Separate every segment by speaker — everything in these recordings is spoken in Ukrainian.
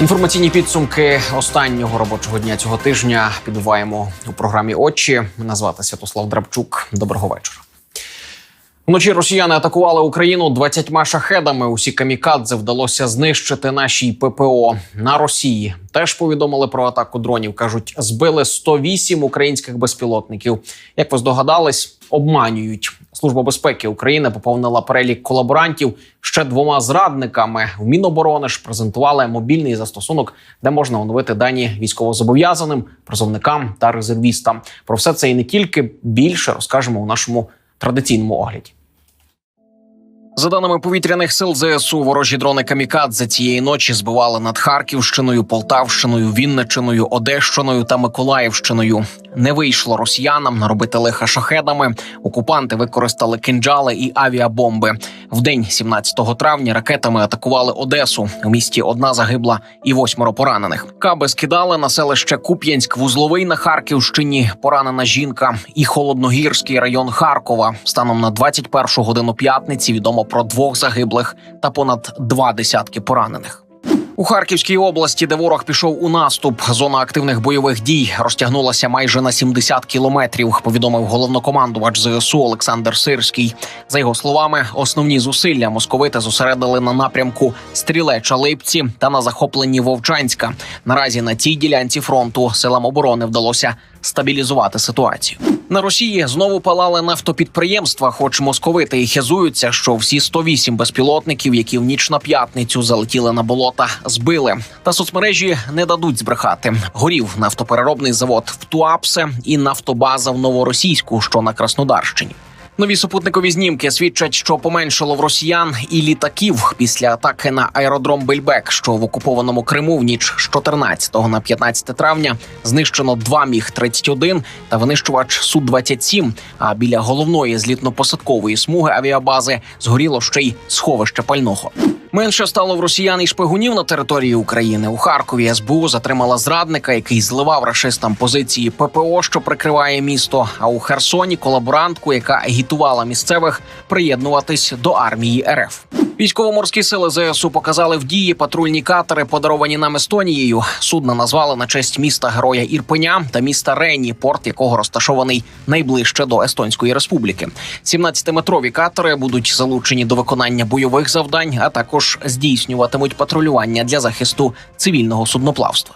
Speaker 1: Інформаційні підсумки останнього робочого дня цього тижня підбуваємо у програмі Очі. Мене звати Святослав Драбчук. Доброго вечора. Вночі росіяни атакували Україну 20 шахедами. Усі камікадзе вдалося знищити нашій ППО на Росії. Теж повідомили про атаку дронів. кажуть, збили 108 українських безпілотників. Як ви здогадались, обманюють. Служба безпеки України поповнила перелік колаборантів ще двома зрадниками. В Міноборони ж презентували мобільний застосунок, де можна оновити дані військовозобов'язаним, призовникам та резервістам. Про все це і не тільки більше розкажемо у нашому традиційному огляді. За даними повітряних сил ЗСУ, ворожі дрони камікадзе цієї ночі збивали над Харківщиною, Полтавщиною, Вінничиною, Одещиною та Миколаївщиною. Не вийшло росіянам наробити лиха шахедами. Окупанти використали кинджали і авіабомби. В день 17 травня ракетами атакували Одесу. У місті одна загибла і восьмеро поранених. Каби скидали на селище Куп'янськ, вузловий на Харківщині. Поранена жінка і холодногірський район Харкова. Станом на 21 годину п'ятниці відомо про двох загиблих та понад два десятки поранених. У Харківській області, де ворог пішов у наступ, зона активних бойових дій розтягнулася майже на 70 кілометрів. Повідомив головнокомандувач ЗСУ Олександр Сирський. За його словами, основні зусилля московити зосередили на напрямку Стрілеча Липці та на захопленні Вовчанська. Наразі на цій ділянці фронту силам оборони вдалося стабілізувати ситуацію. На Росії знову палали нафтопідприємства, хоч московити і хизуються, що всі 108 безпілотників, які в ніч на п'ятницю залетіли на болота, збили. Та соцмережі не дадуть збрехати. Горів нафтопереробний завод в Туапсе і нафтобаза в Новоросійську, що на Краснодарщині. Нові супутникові знімки свідчать, що поменшало в росіян і літаків після атаки на аеродром Бельбек, що в окупованому Криму в ніч з 14 на 15 травня знищено два міг 31 та винищувач су 27 А біля головної злітно-посадкової смуги авіабази згоріло ще й сховище пального. Менше стало в росіян і шпигунів на території України. У Харкові СБУ затримала зрадника, який зливав рашистам позиції ППО, що прикриває місто. А у Херсоні колаборантку, яка агітувала місцевих приєднуватись до армії РФ. Військово-морські сили ЗСУ показали в дії патрульні катери, подаровані нам Естонією. Судна назвали на честь міста Героя Ірпеня та міста Рені, порт якого розташований найближче до Естонської республіки. 17-метрові катери будуть залучені до виконання бойових завдань, а також здійснюватимуть патрулювання для захисту цивільного судноплавства.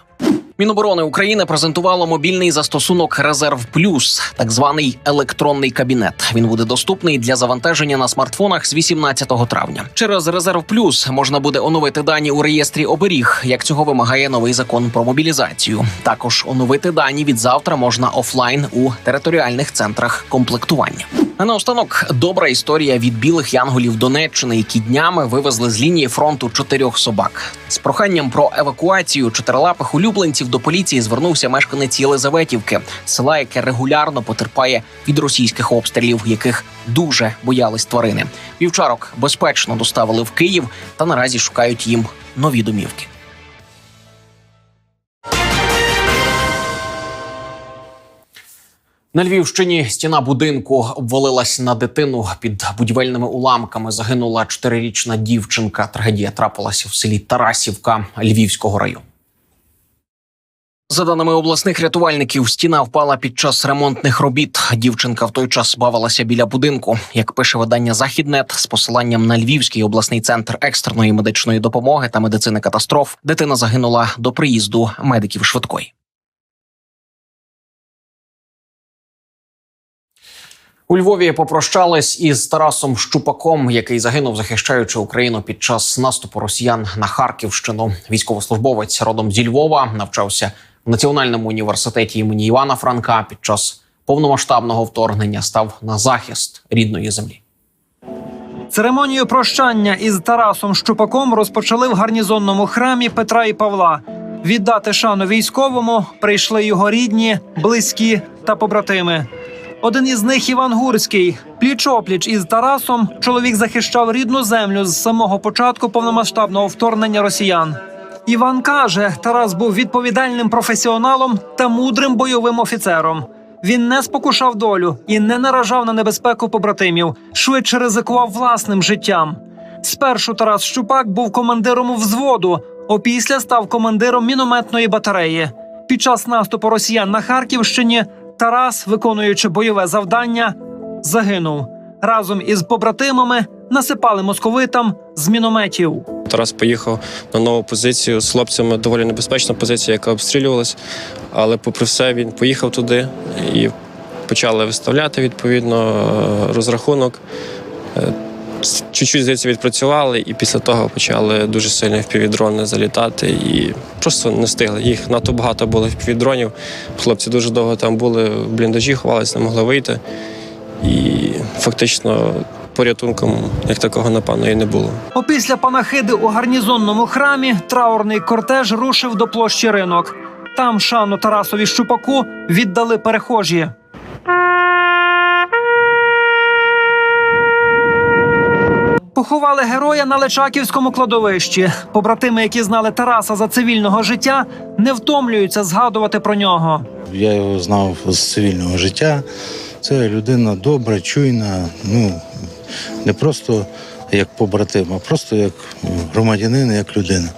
Speaker 1: Міноборони України презентувало мобільний застосунок Резерв Плюс, так званий електронний кабінет. Він буде доступний для завантаження на смартфонах з 18 травня. Через Резерв Плюс можна буде оновити дані у реєстрі оберіг, як цього вимагає новий закон про мобілізацію. Також оновити дані від завтра можна офлайн у територіальних центрах комплектування. А наостанок добра історія від білих янголів Донеччини, які днями вивезли з лінії фронту чотирьох собак. З проханням про евакуацію чотирилапих улюбленців до поліції звернувся мешканець Єлизаветівки, села, яке регулярно потерпає від російських обстрілів, яких дуже боялись тварини. Вівчарок безпечно доставили в Київ та наразі шукають їм нові домівки. На Львівщині стіна будинку обвалилась на дитину під будівельними уламками. Загинула чотирирічна дівчинка. Трагедія трапилася в селі Тарасівка Львівського району. За даними обласних рятувальників, стіна впала під час ремонтних робіт. Дівчинка в той час бавилася біля будинку. Як пише видання Західнет з посиланням на Львівський обласний центр екстреної медичної допомоги та медицини катастроф, дитина загинула до приїзду медиків швидкої. У Львові попрощались із Тарасом Щупаком, який загинув, захищаючи Україну під час наступу росіян на Харківщину. Військовослужбовець родом зі Львова навчався в Національному університеті імені Івана Франка. Під час повномасштабного вторгнення став на захист рідної землі.
Speaker 2: Церемонію прощання із Тарасом Щупаком розпочали в гарнізонному храмі Петра і Павла. Віддати шану військовому прийшли його рідні, близькі та побратими. Один із них Іван Гурський. Пліч-опліч із Тарасом чоловік захищав рідну землю з самого початку повномасштабного вторгнення росіян. Іван каже, Тарас був відповідальним професіоналом та мудрим бойовим офіцером. Він не спокушав долю і не наражав на небезпеку побратимів, швидше ризикував власним життям. Спершу Тарас Щупак був командиром взводу, Опісля став командиром мінометної батареї. Під час наступу росіян на Харківщині Тарас, виконуючи бойове завдання, загинув. Разом із побратимами насипали московитам з мінометів.
Speaker 3: Тарас поїхав на нову позицію з хлопцями. Доволі небезпечна позиція, яка обстрілювалась. Але, попри все, він поїхав туди і почали виставляти відповідно е, розрахунок. Е, Чуть-чуть здається відпрацювали, і після того почали дуже сильно впівдрони залітати і просто не встигли. Їх надто багато було впівдронів. Хлопці дуже довго там були в бліндажі, ховалися, не могли вийти. І фактично порятунком як такого, напевно, і не було.
Speaker 2: Опісля панахиди у гарнізонному храмі траурний кортеж рушив до площі ринок. Там шану Тарасові Щупаку віддали перехожі. Поховали героя на Личаківському кладовищі. Побратими, які знали Тараса за цивільного життя, не втомлюються згадувати про нього.
Speaker 4: Я його знав з цивільного життя. Це людина добра, чуйна, ну не просто як побратим, а просто як громадянин, як людина.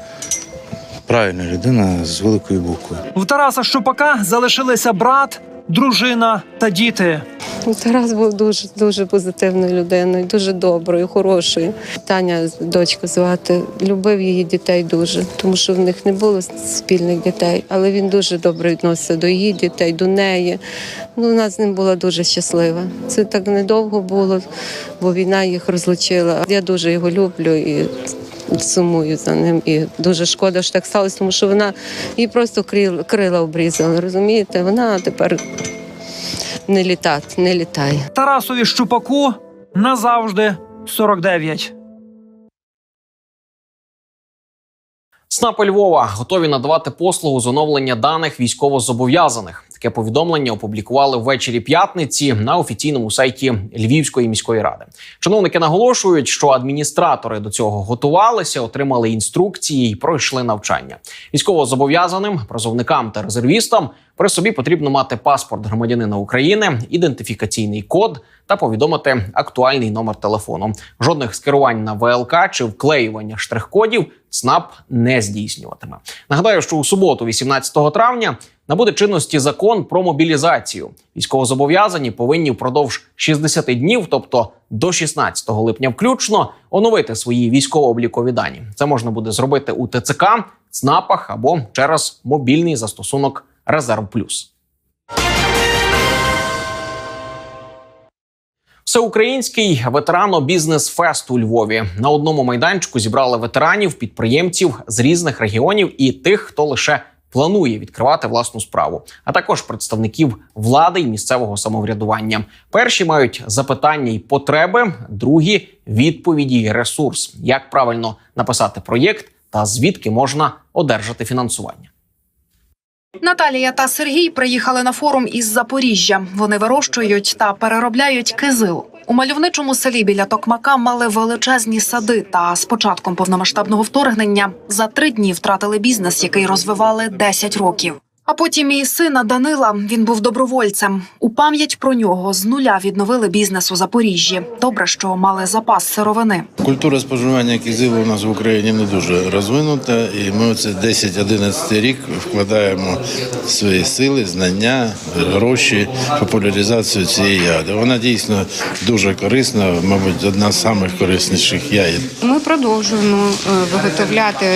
Speaker 4: Правильна людина з великою буквою.
Speaker 2: В Тараса Щупака залишилися брат, дружина та діти.
Speaker 5: Тарас був дуже дуже позитивною людиною, дуже доброю, хорошою. Таня, дочка звати, любив її дітей дуже, тому що в них не було спільних дітей, але він дуже добре відносився до її дітей, до неї. Ну, вона з ним була дуже щаслива. Це так недовго було, бо війна їх розлучила. Я дуже його люблю і сумую за ним. І дуже шкода, що так сталося, тому що вона їй просто крила обрізала. Розумієте? Вона тепер не літати, не літає.
Speaker 2: Тарасові Щупаку назавжди 49.
Speaker 1: СНАПи Львова готові надавати послугу з оновлення даних військовозобов'язаних. Таке повідомлення опублікували ввечері п'ятниці на офіційному сайті Львівської міської ради. Чиновники наголошують, що адміністратори до цього готувалися, отримали інструкції і пройшли навчання. Військовозобов'язаним, призовникам та резервістам при собі потрібно мати паспорт громадянина України, ідентифікаційний код та повідомити актуальний номер телефону. Жодних скерувань на ВЛК чи вклеювання штрих-кодів ЦНАП не здійснюватиме. Нагадаю, що у суботу, 18 травня, набуде чинності закон про мобілізацію. Військовозобов'язані повинні впродовж 60 днів, тобто до 16 липня, включно оновити свої військово-облікові дані. Це можна буде зробити у ТЦК, ЦНАПах або через мобільний застосунок Резерв Плюс. Всеукраїнський ветерано-бізнес-фест у Львові на одному майданчику зібрали ветеранів, підприємців з різних регіонів і тих, хто лише планує відкривати власну справу, а також представників влади і місцевого самоврядування. Перші мають запитання і потреби, другі відповіді і ресурс, як правильно написати проєкт та звідки можна одержати фінансування.
Speaker 6: Наталія та Сергій приїхали на форум із Запоріжжя. Вони вирощують та переробляють кизил. У мальовничому селі біля Токмака мали величезні сади. Та з початком повномасштабного вторгнення за три дні втратили бізнес, який розвивали 10 років. А потім і сина Данила він був добровольцем. У пам'ять про нього з нуля відновили бізнес у Запоріжжі. Добре, що мали запас сировини.
Speaker 7: Культура споживання кизилу у нас в Україні не дуже розвинута, і ми оце 10-11 рік вкладаємо свої сили, знання, гроші, популяризацію цієї ягоди. Вона дійсно дуже корисна, мабуть, одна з самих корисніших ягід.
Speaker 8: Ми продовжуємо е, виготовляти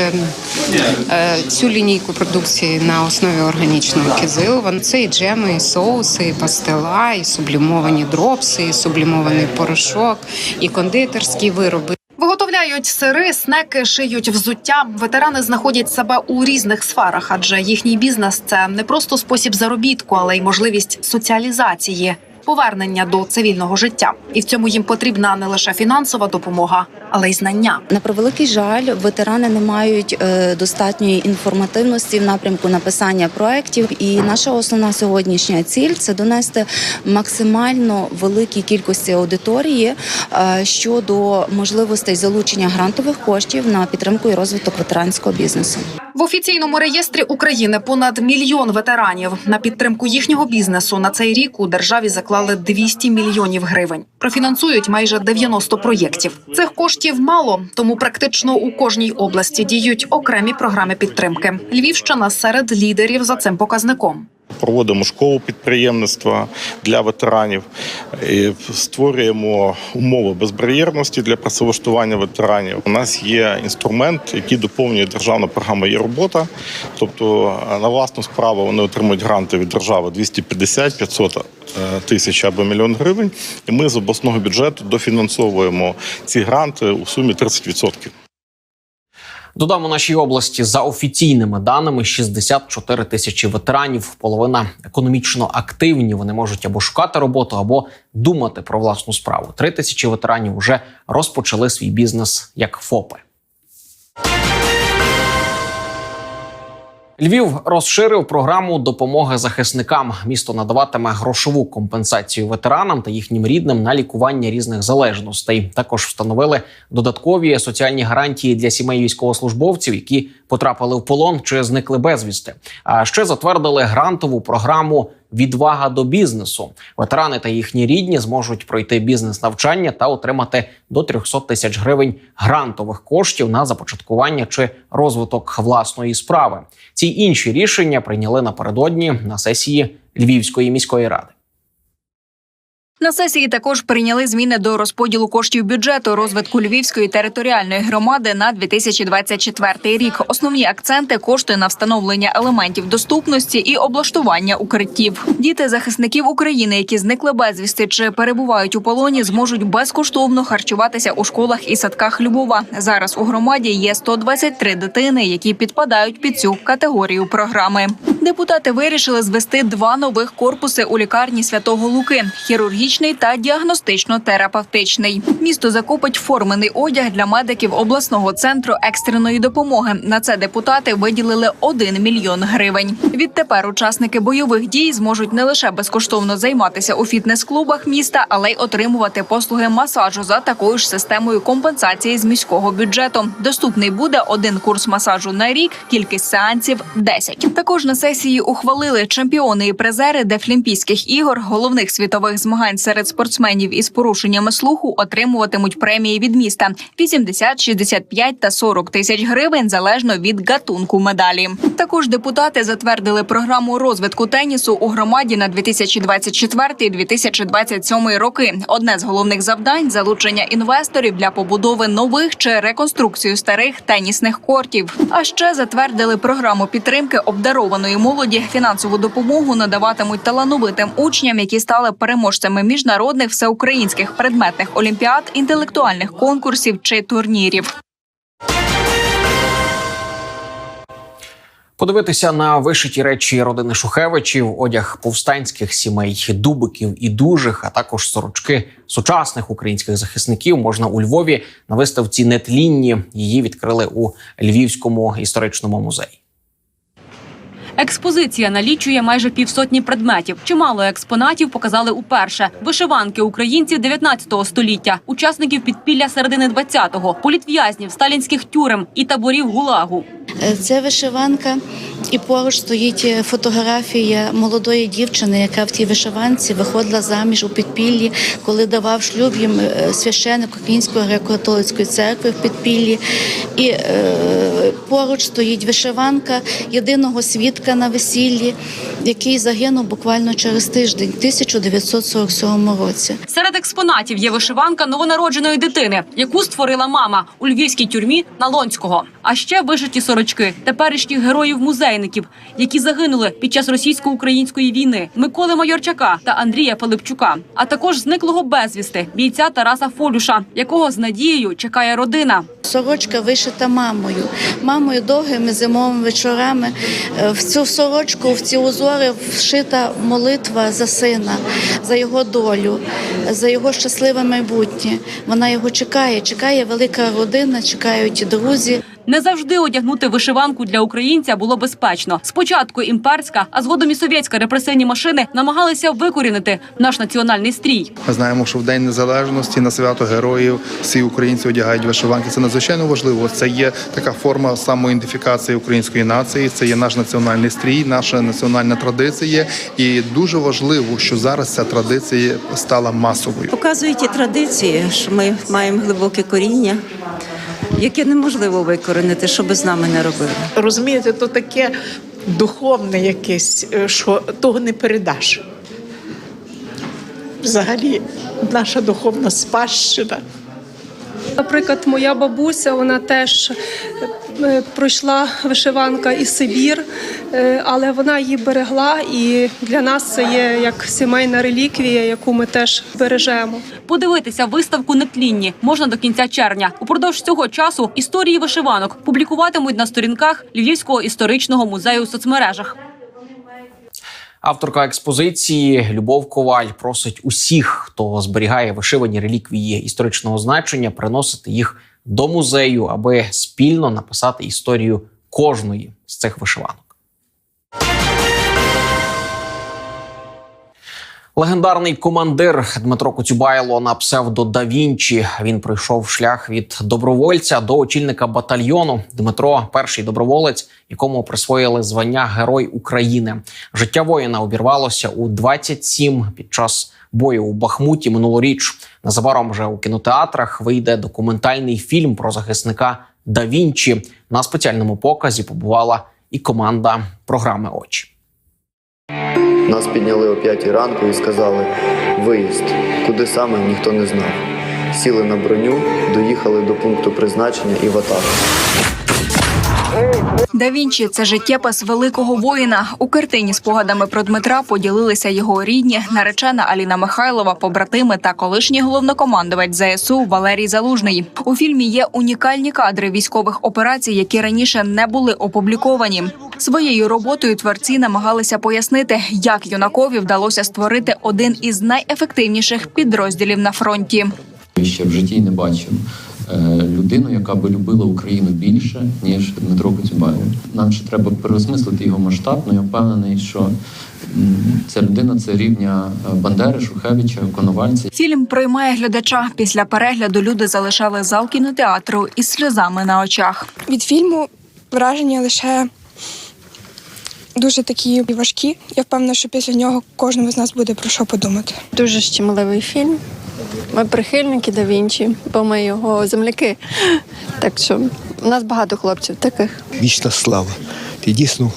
Speaker 8: е, цю лінійку продукції на основі органічного кизилу. Вон- Це і джеми, і соуси, і пастила, і сублімовані дропси, і сублімований порошок, і кондитерські вироби.
Speaker 6: Виготовляють сири, снеки, шиють взуття. Ветерани знаходять себе у різних сферах, адже їхній бізнес це не просто спосіб заробітку, але й можливість соціалізації, повернення до цивільного життя. І в цьому їм потрібна не лише фінансова допомога, але й знання.
Speaker 9: На превеликий жаль, ветерани не мають е, достатньої інформативності в напрямку написання проєктів. І наша основна сьогоднішня ціль це донести максимально великій кількості аудиторії е, щодо можливостей залучення грантових коштів на підтримку і розвиток ветеранського бізнесу.
Speaker 6: В офіційному реєстрі України понад мільйон ветеранів. На підтримку їхнього бізнесу на цей рік у державі заклали 200 мільйонів гривень. Профінансують майже 90 проєктів. Цих коштів мало, тому практично у кожній області діють окремі програми підтримки. Львівщина серед лідерів за цим показником.
Speaker 10: Проводимо школу підприємництва для ветеранів, і створюємо умови безбар'єрності для працевлаштування ветеранів. У нас є інструмент, який доповнює державна програма «Є робота. Тобто е, на власну справу вони отримують гранти від держави 250-500 е, тисяч або мільйон гривень. І ми з обласного бюджету дофінансовуємо ці гранти у сумі 30%.
Speaker 1: Додам у нашій області за офіційними даними 64 тисячі ветеранів. Половина економічно активні. Вони можуть або шукати роботу, або думати про власну справу. Три тисячі ветеранів вже розпочали свій бізнес як ФОПи. Львів розширив програму допомоги захисникам. Місто надаватиме грошову компенсацію ветеранам та їхнім рідним на лікування різних залежностей. Також встановили додаткові соціальні гарантії для сімей військовослужбовців, які потрапили в полон чи зникли безвісти. А ще затвердили грантову програму Відвага до бізнесу. Ветерани та їхні рідні зможуть пройти бізнес-навчання та отримати до 300 тисяч гривень грантових коштів на започаткування чи розвиток власної справи. Ці інші рішення прийняли напередодні на сесії Львівської міської ради.
Speaker 11: На сесії також прийняли зміни до розподілу коштів бюджету розвитку Львівської територіальної громади на 2024 рік. Основні акценти кошти на встановлення елементів доступності і облаштування укриттів. Діти захисників України, які зникли безвісти чи перебувають у полоні, зможуть безкоштовно харчуватися у школах і садках Любова. Зараз у громаді є 123 дитини, які підпадають під цю категорію програми. Депутати вирішили звести два нових корпуси у лікарні Святого Луки хірургічний та діагностично-терапевтичний. Місто закупить формений одяг для медиків обласного центру екстреної допомоги. На це депутати виділили 1 мільйон гривень. Відтепер учасники бойових дій зможуть не лише безкоштовно займатися у фітнес-клубах міста, але й отримувати послуги масажу за такою ж системою компенсації з міського бюджету. Доступний буде один курс масажу на рік, кількість сеансів 10. Також на сесії ухвалили чемпіони і призери Дефлімпійських ігор, головних світових змагань серед спортсменів із порушеннями слуху отримуватимуть премії від міста 80, 65 та 40 тисяч гривень залежно від гатунку медалі. Також депутати затвердили програму розвитку тенісу у громаді на 2024-2027 роки. Одне з головних завдань залучення інвесторів для побудови нових чи реконструкцію старих тенісних кортів. А ще затвердили програму підтримки обдарованої молоді. Фінансову допомогу надаватимуть талановитим учням, які стали переможцями міжнародних всеукраїнських предметних олімпіад, інтелектуальних конкурсів чи турнірів.
Speaker 1: Подивитися на вишиті речі родини Шухевичів, одяг повстанських сімей, дубиків і дужих, а також сорочки сучасних українських захисників можна у Львові на виставці нетлінні. Її відкрили у Львівському історичному музеї.
Speaker 12: Експозиція налічує майже півсотні предметів. Чимало експонатів показали уперше: вишиванки українців 19 століття, учасників підпілля середини 20-го, політв'язнів, сталінських тюрем і таборів гулагу.
Speaker 9: Е, Це вишиванка, і поруч стоїть е, фотографія молодої дівчини, яка в тій вишиванці виходила заміж у підпіллі, коли давав шлюб їм е, священник Української греко-католицької церкви в підпіллі. І е, поруч стоїть вишиванка єдиного свідка на весіллі, який загинув буквально через тиждень, в 1947 році.
Speaker 12: Серед експонатів є вишиванка новонародженої дитини, яку створила мама у львівській тюрмі Налонського. А ще вишиті сорочки теперішніх героїв-музейників, які загинули під час російсько-української війни Миколи Майорчака та Андрія Пилипчука, а також зниклого безвісти бійця Тараса Фолюша, якого з надією чекає родина.
Speaker 9: Сорочка вишита мамою. Мамою довгими зимовими вечорами. Е, В цю сорочку, в ці узори вшита молитва за сина, за його долю, за його щасливе майбутнє. Вона його чекає. Чекає велика родина, чекають друзі.
Speaker 12: Не завжди одягнути вишиванку для українця було безпечно. Спочатку імперська, а згодом і совєтська репресивні машини намагалися викорінити наш національний стрій.
Speaker 13: Ми знаємо, що в День Незалежності на свято героїв всі українці одягають вишиванки. Це надзвичайно важливо. Це є така форма самоідентифікації української нації. Це є наш національний стрій, наша національна традиція. І дуже важливо, що зараз ця традиція стала масовою.
Speaker 14: Показують ті традиції, що ми маємо глибоке коріння, яке неможливо викоренити, що би з нами не робили.
Speaker 15: Розумієте, то таке духовне якесь, е, що того не передаш. Взагалі, наша духовна спадщина.
Speaker 16: Наприклад, моя бабуся, вона теж е, пройшла вишиванка і Сибір, е, але вона її берегла, і для нас це є як сімейна реліквія, яку ми теж бережемо.
Speaker 12: Подивитися виставку нетлінні можна до кінця червня. Упродовж цього часу історії вишиванок публікуватимуть на сторінках Львівського історичного музею у соцмережах.
Speaker 1: Авторка експозиції Любов Коваль просить усіх, хто зберігає вишивані реліквії історичного значення, приносити їх до музею, аби спільно написати історію кожної з цих вишиванок. Легендарний командир Дмитро Коцюбайло на псевдо Да Вінчі. Він пройшов шлях від добровольця до очільника батальйону. Дмитро перший доброволець, якому присвоїли звання Герой України. Життя воїна обірвалося у 27 під час бою у Бахмуті минулоріч. Незабаром вже у кінотеатрах вийде документальний фільм про захисника Да Вінчі. На спеціальному показі побувала і команда програми Очі.
Speaker 17: Нас підняли о 5 ранку і сказали виїзд. Куди саме ніхто не знав. Сіли на броню, доїхали до пункту призначення і в атаку.
Speaker 11: Да Вінчі це життєпис великого воїна. У картині спогадами про Дмитра поділилися його рідні, наречена Аліна Михайлова, побратими та колишній головнокомандувач ЗСУ Валерій Залужний. У фільмі є унікальні кадри військових операцій, які раніше не були опубліковані. Своєю роботою творці намагалися пояснити, як юнакові вдалося створити один із найефективніших підрозділів на фронті.
Speaker 18: Ще в житті не бачив людину, яка би любила Україну більше, ніж Дмитро Коцюбайло. Нам ще треба переосмислити його масштаб, але я впевнений, що ця людина це рівня е, Бандери, Шухевича, Коновальця.
Speaker 11: Фільм приймає глядача. Після перегляду люди залишали зал кінотеатру із сльозами на очах.
Speaker 16: Від фільму враження лише дуже такі важкі. Я впевнена, що після нього кожному з нас буде про що подумати.
Speaker 5: Дуже щемливий фільм. Ми прихильники да Вінчі, бо ми його земляки. Так що у нас багато хлопців таких.
Speaker 19: Вічна слава. Ти дійсно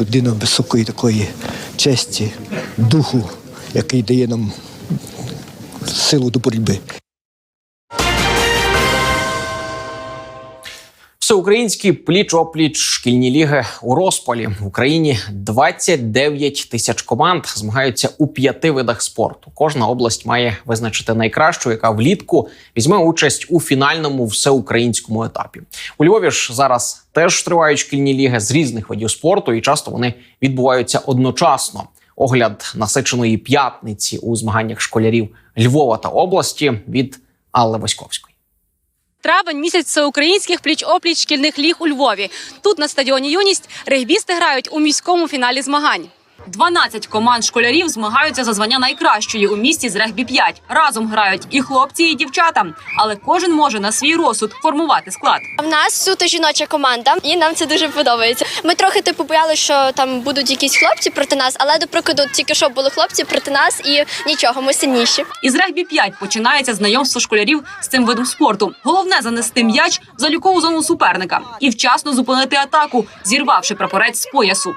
Speaker 19: людина високої такої честі, духу, який дає нам силу до боротьби.
Speaker 1: Всеукраїнські пліч-опліч шкільні ліги у розпалі в Україні 29 тисяч команд змагаються у п'яти видах спорту. Кожна область має визначити найкращу, яка влітку візьме участь у фінальному всеукраїнському етапі. У Львові ж зараз теж тривають шкільні ліги з різних видів спорту, і часто вони відбуваються одночасно. Огляд насиченої п'ятниці у змаганнях школярів Львова та області від Алли Васьковської.
Speaker 12: Травень місяць всеукраїнських пліч-опліч шкільних ліг у Львові. Тут на стадіоні Юність регбісти грають у міському фіналі змагань. 12 команд школярів змагаються за звання найкращої у місті з регбі 5. Разом грають і хлопці, і дівчата, але кожен може на свій розсуд формувати склад.
Speaker 16: В нас суто жіноча команда, і нам це дуже подобається. Ми трохи типу боялися, що там будуть якісь хлопці проти нас, але до прикладу, тільки що були хлопці проти нас, і нічого, ми сильніші.
Speaker 12: Із регбі 5 починається знайомство школярів з цим видом спорту. Головне занести м'яч в залікову зону суперника і вчасно зупинити атаку, зірвавши прапорець з поясу.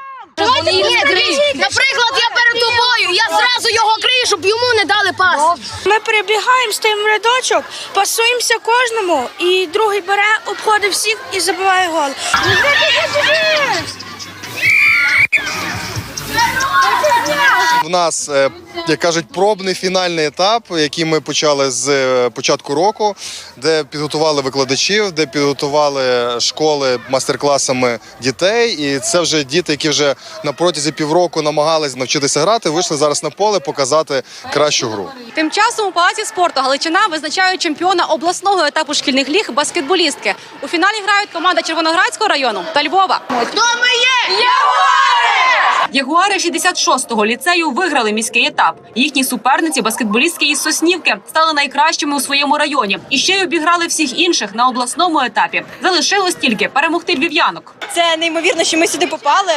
Speaker 16: Наприклад, я перед тобою, я зразу його крию, щоб йому не дали пас.
Speaker 14: Ми перебігаємо, стоїмо рядочок, пасуємося кожному, і другий бере, обходить всіх і забиває гол.
Speaker 20: В нас, е, як кажуть, пробний фінальний етап, який ми почали з е, початку року, де підготували викладачів, де підготували школи майстер-класами дітей. І це вже діти, які вже на протязі півроку намагались навчитися грати, вийшли зараз на поле показати кращу гру.
Speaker 12: Тим часом у палаці спорту Галичина визначають чемпіона обласного етапу шкільних ліг баскетболістки. У фіналі грають команда Червоноградського району та Львова. Хто ми є? Ягуари 66-го ліцею виграли міський етап. Їхні суперниці, баскетболістки із Соснівки, стали найкращими у своєму районі і ще й обіграли всіх інших на обласному етапі. Залишилось тільки перемогти львів'янок.
Speaker 21: Це неймовірно, що ми сюди попали.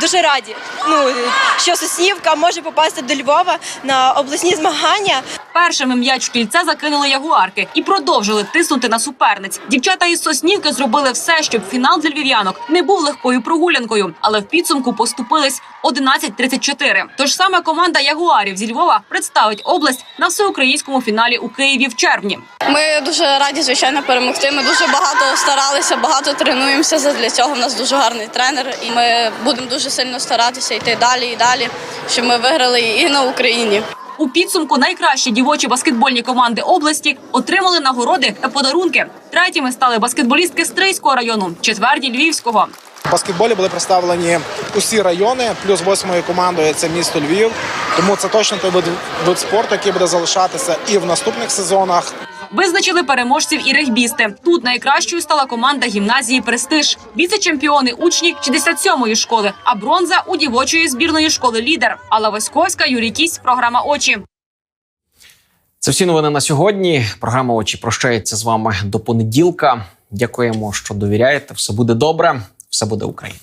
Speaker 21: Дуже раді. Ну що Соснівка може попасти до Львова на обласні змагання.
Speaker 12: Першими м'яч в кільце закинули ягуарки і продовжили тиснути на суперниць. Дівчата із Соснівки зробили все, щоб фінал для львів'янок не був легкою прогулянкою, але в підсумку поступились 11-34. Тож саме команда ягуарів зі Львова представить область на всеукраїнському фіналі у Києві в червні.
Speaker 22: Ми дуже раді, звичайно, перемогти. Ми дуже багато старалися, багато тренуємося. Для цього в нас дуже гарний тренер, і ми будемо дуже сильно старатися йти далі і далі, щоб ми виграли і на Україні.
Speaker 12: У підсумку найкращі дівочі баскетбольні команди області отримали нагороди та подарунки. Третіми стали баскетболістки Стрийського району, четверті Львівського.
Speaker 23: В баскетболі були представлені усі райони, плюс восьмою командою це місто Львів. Тому це точно той вид, спорту, який буде залишатися і в наступних сезонах.
Speaker 12: Визначили переможців і регбісти. Тут найкращою стала команда гімназії Престиж. Віце-чемпіони учні 67-ї школи, а бронза у дівочої збірної школи лідер. Алла Васьковська, Юрій Кісь, програма Очі.
Speaker 1: Це всі новини на сьогодні. Програма очі прощається з вами до понеділка. Дякуємо, що довіряєте. Все буде добре, все буде Україна.